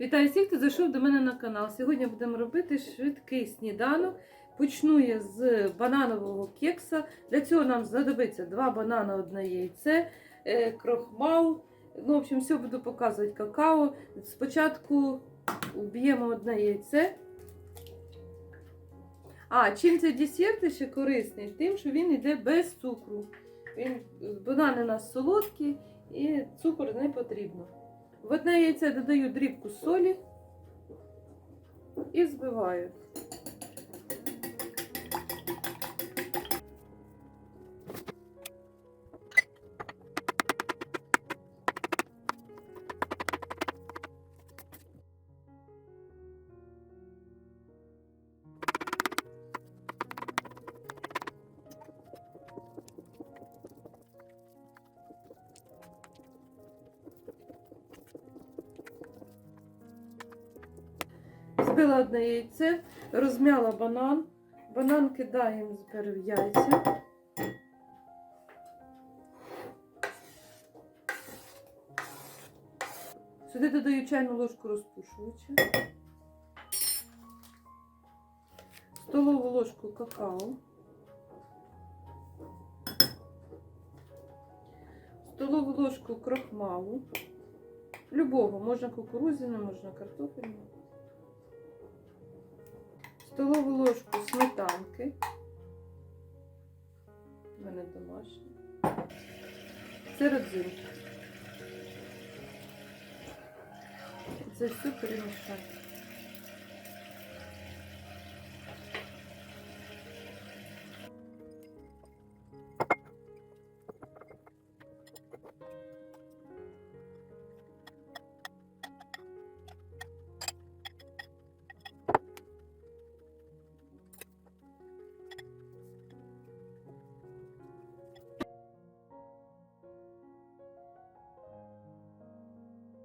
Вітаю всіх, хто зайшов до мене на канал. Сьогодні будемо робити швидкий сніданок. Почну я з бананового кекса. Для цього нам знадобиться два банани, одне яйце, е, крохмал. Ну, в общем, все буду показувати какао. Спочатку вб'ємо одне яйце. А, чим цей десерт ще корисний? Тим, що він йде без цукру. Він, банани у нас солодкі і цукор не потрібно. В одне яйце додаю дрібку солі і збиваю. Збила одне яйце, розм'яла банан. Банан кидаємо тепер в яйця. Сюди додаю чайну ложку розпушувача, столову ложку какао, столову ложку крохмалу, любого, можна кукурудзяного, можна картофельного столову ложку сметанки. У мене домашня. Це родзинки. Це все перемішати.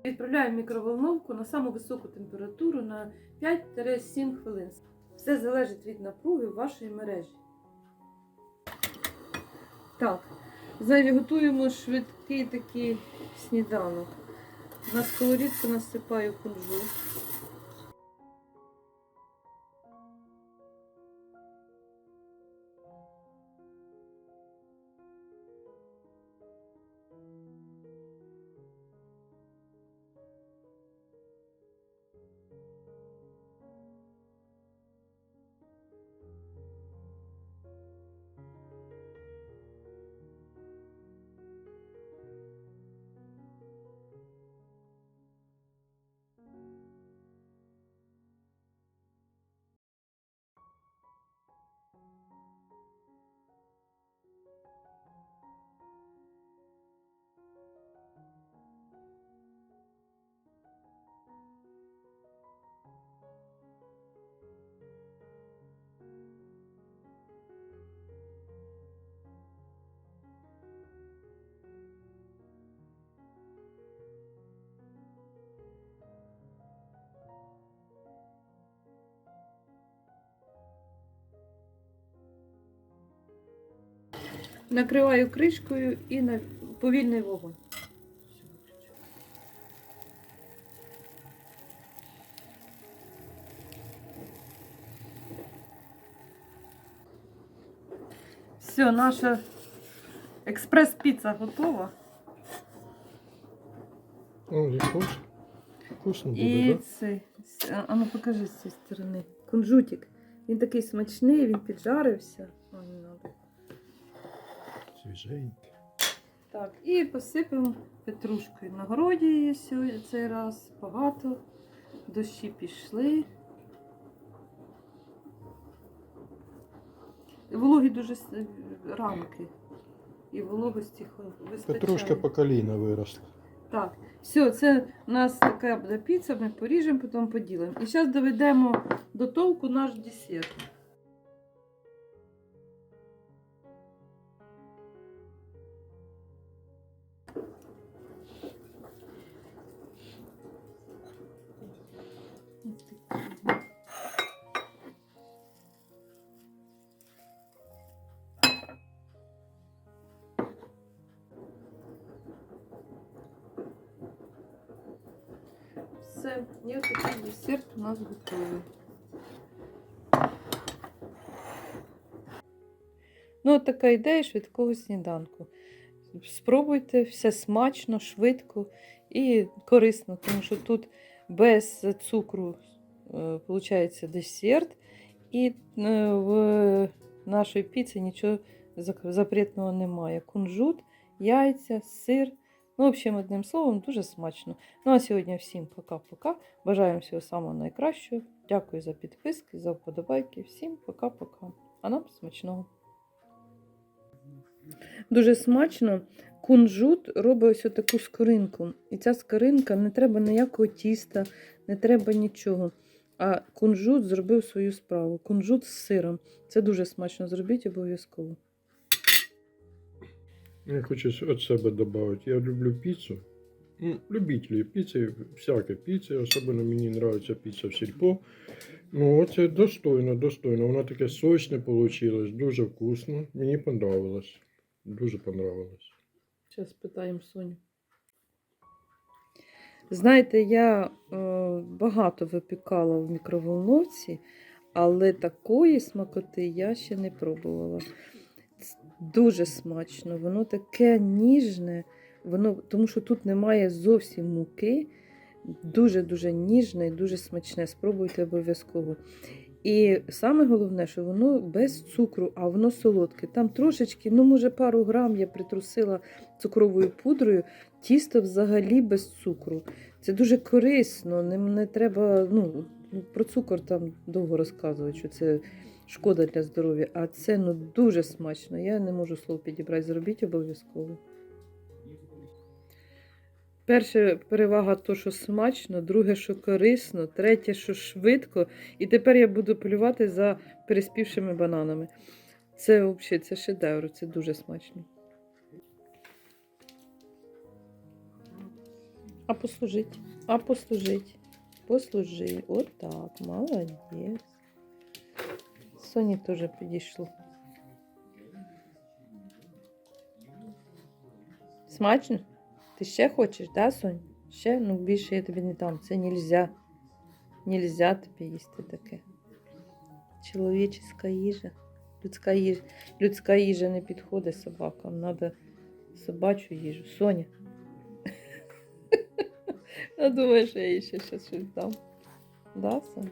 Відправляю мікроволновку на саму високу температуру на 5-7 хвилин. Все залежить від напруги вашої мережі. Так, зараз готуємо швидкий такий сніданок. На сковорідку насипаю кунжут. Накриваю кришкою і на повільний вогонь. Все, наша експрес-піца готова. О, вкус. Вкусно буде, І да? цей, а ну покажи з цієї сторони. Кунжутик. Він такий смачний, він піджарився. Свіженький. Так, і посипемо петрушкою. На городі є сьогодні цей раз багато. Дощі пішли. Вологі дуже ранки. І вологості вистачає. Петрушка по коліна виросла. Так, все, це у нас така буде піца, ми поріжемо, потім поділимо. І зараз доведемо до толку наш десерт. Все і ось такий десерт у нас готовий. Ну, от така ідея швидкого сніданку. Спробуйте все смачно, швидко і корисно, тому що тут без цукру виходить десерт, і е, в нашій піці нічого запретного немає. Кунжут, яйця, сир. Ну, в общем, одним словом, дуже смачно. Ну а сьогодні всім пока-пока. Бажаємо всього самого найкращого. Дякую за підписки, за вподобайки. Всім пока-пока. А нам смачного. Дуже смачно. Кунжут робить ось таку скоринку. І ця скоринка не треба ніякого тіста, не треба нічого. А кунжут зробив свою справу. Кунжут з сиром. Це дуже смачно. Зробіть обов'язково. Я хочу от себе додати. Я люблю піцу. Ну, любителі піци, всяке піци, особливо мені подобається піца в сільпо. Ну, оце достойно, достойно. Воно таке сочне вийшло, дуже вкусно. Мені понравилось. Дуже понравилось. Зараз питаємо Соню. Знаєте, я е, багато випікала в мікроволновці, але такої смакоти я ще не пробувала. Дуже смачно, воно таке ніжне, воно, тому що тут немає зовсім муки. Дуже-дуже ніжне і дуже смачне. Спробуйте обов'язково. І саме головне, що воно без цукру, а воно солодке. Там трошечки, ну, може, пару грам я притрусила цукровою пудрою, тісто взагалі без цукру. Це дуже корисно, не, не треба. Ну, про цукор там довго розказувати, що це шкода для здоров'я, а це ну, дуже смачно. Я не можу слово підібрати. Зробіть обов'язково. Перше перевага то, що смачно, друге, що корисно, третє, що швидко. І тепер я буду полювати за переспівшими бананами. Це взагалі це шедевр, це дуже смачно. А послужить, а послужить. Послужи. Отак, молодець. Соні теж підійшло. Смачно? Ти ще хочеш, да, Сонь? Ще? Ну більше я тобі не дам. Це нельзя. Нельзя тобі їсти таке. Чоловічська їжа. Людська їжа. Людська їжа не підходить собакам. Треба собачу їжу. Соня. Я думаю, що я їй ще щось дам. Да, Соня?